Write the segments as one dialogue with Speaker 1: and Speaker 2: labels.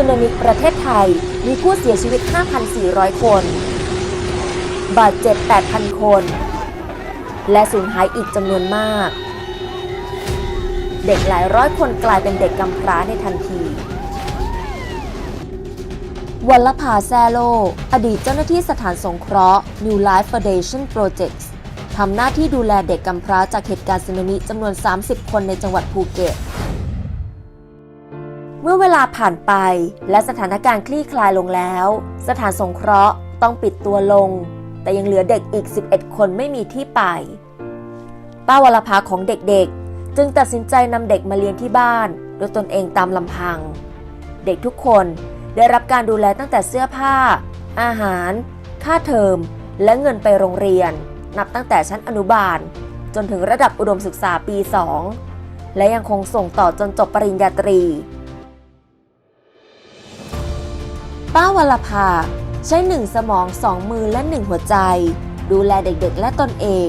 Speaker 1: ึนามิประเทศไทย มีผู้เสียชีวิต 5,400 คน บาดเจ็บ 8,000 คน และสูญหายอีกจำนวนมาก เด็กหลายร้อยคนกลายเป็นเด็กกำพร้าในทันทีวัลลภาแซโล อดีตเจ้าหน้าที่สถานสงเคราะห์ New Life Foundation Projects ทำหน้าที่ดูแลเด็กกำพร้าจากเหตุการณ์สึนามิจำนวน 30 คนในจังหวัดภูเก็ต เมื่อเวลาผ่านไปและสถานการณ์คลี่คลายลงแล้ว สถานสงเคราะห์ต้องปิดตัวลง แต่ยังเหลือเด็กอีก 11 คนไม่มีที่ไป ป้าวรภาของเด็กๆ จึงตัดสินใจนำเด็กมาเลี้ยงที่บ้านโดยตนเองตามลำพัง เด็กทุกคนได้รับการดูแลตั้งแต่เสื้อผ้า อาหาร ค่าเทอม และเงินไปโรงเรียน นับตั้งแต่ชั้นอนุบาล จนถึงระดับอุดมศึกษาปี 2 และยังคงส่งต่อจนจบปริญญาตรี ป้าวลภาใช้หนึ่งสมองสองมือและหนึ่งหัวใจ ดูแลเด็กๆ และตนเอง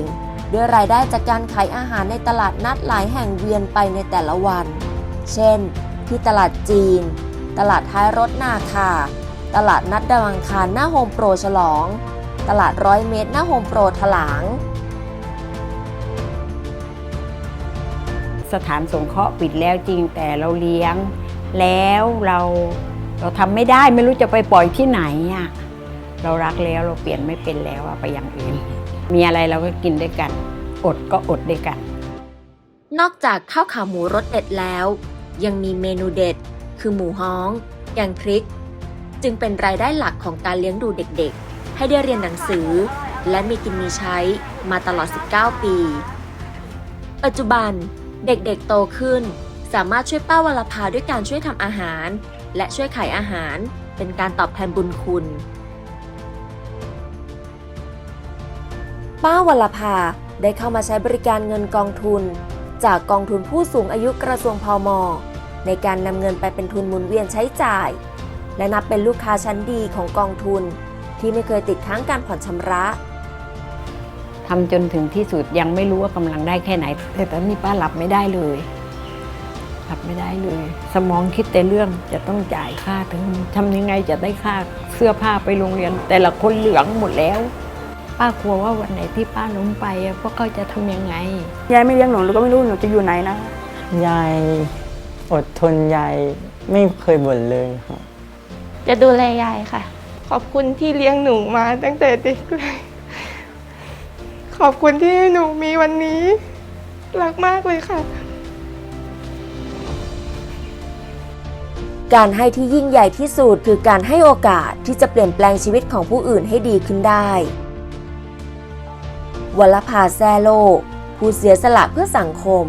Speaker 1: ด้วยรายได้จากการขายอาหารในตลาดนัดหลายแห่งเวียนไปในแต่ละวัน เช่น ที่ตลาดจีน ตลาดท้ายรถนาคา ตลาดนัดดาวังคารหน้าโฮมโปรฉลอง ตลาดร้อยเมตรหน้าโฮมโปรถลาง
Speaker 2: สถานสงเคราะห์ปิดแล้วจริงแต่เราเลี้ยง แล้วเรา เราทำไม่ได้ไม่รู้จะไปปล่อยที่ไหนอะเรารักแล้วเราเปลี่ยนไม่เป็นแล้วอะไปอย่างอื่น มีอะไรเราก็กินด้วยกัน อดก็อดด้วยกัน
Speaker 1: นอกจากข้าวขาหมูรสเด็ดแล้ว ยังมีเมนูเด็ด คือหมูฮ้องแกงพริก จึงเป็นรายได้หลักของการเลี้ยงดูเด็กๆ ให้ได้เรียนหนังสือ และมีกินมีใช้มาตลอด 19 ปี ปัจจุบันเด็กๆโตขึ้น สามารถช่วยป้าวรภาด้วยการช่วยทำอาหาร และช่วยขายอาหาร เป็นการตอบแทนบุญคุณ ป้าวรภาได้เข้ามาใช้บริการเงินกองทุน จากกองทุนผู้สูงอายุกระทรวงพมในการนำเงินไปเป็นทุนหมุนเวียนใช้จ่าย และนับเป็นลูกค้าชั้นดีของกองทุน ที่ไม่เคยติดค้างการผ่อนชำระ
Speaker 2: ทำจนถึงที่สุดยังไม่รู้ว่ากำลังได้แค่ไหน แต่ตอนนี้ป้าหลับไม่ได้เลย หลับไม่ได้เลย สมองคิดแต่เรื่องจะต้องจ่ายค่าถึงทำยังไงจะได้ค่าเสื้อผ้าไปโรงเรียน แต่ละคนเหลืองหมดแล้ว ป้ากลัวว่าวันไหนที่ป้าล้มไปอะพวกเขาจะทำยังไง
Speaker 3: ยายไม่เลี้ยงหนูหนูก็ไม่รู้หนูจะอยู่ไหนนะ
Speaker 4: ยายอดทนยายไม่เคยบ่นเลยครับ
Speaker 5: จะดูแลยายค่ะ ขอบคุณที่เลี้ยงหนูมาตั้งแต่เด็กเลย ขอบคุณที่ให้หนูมีวันนี้ รักมากเลยค่ะ
Speaker 1: การให้ที่ยิ่งใหญ่ที่สุดคือการให้โอกาสที่จะเปลี่ยนแปลงชีวิตของผู้อื่นให้ดีขึ้นได้ วลภาแซโล ผู้เสียสละเพื่อสังคม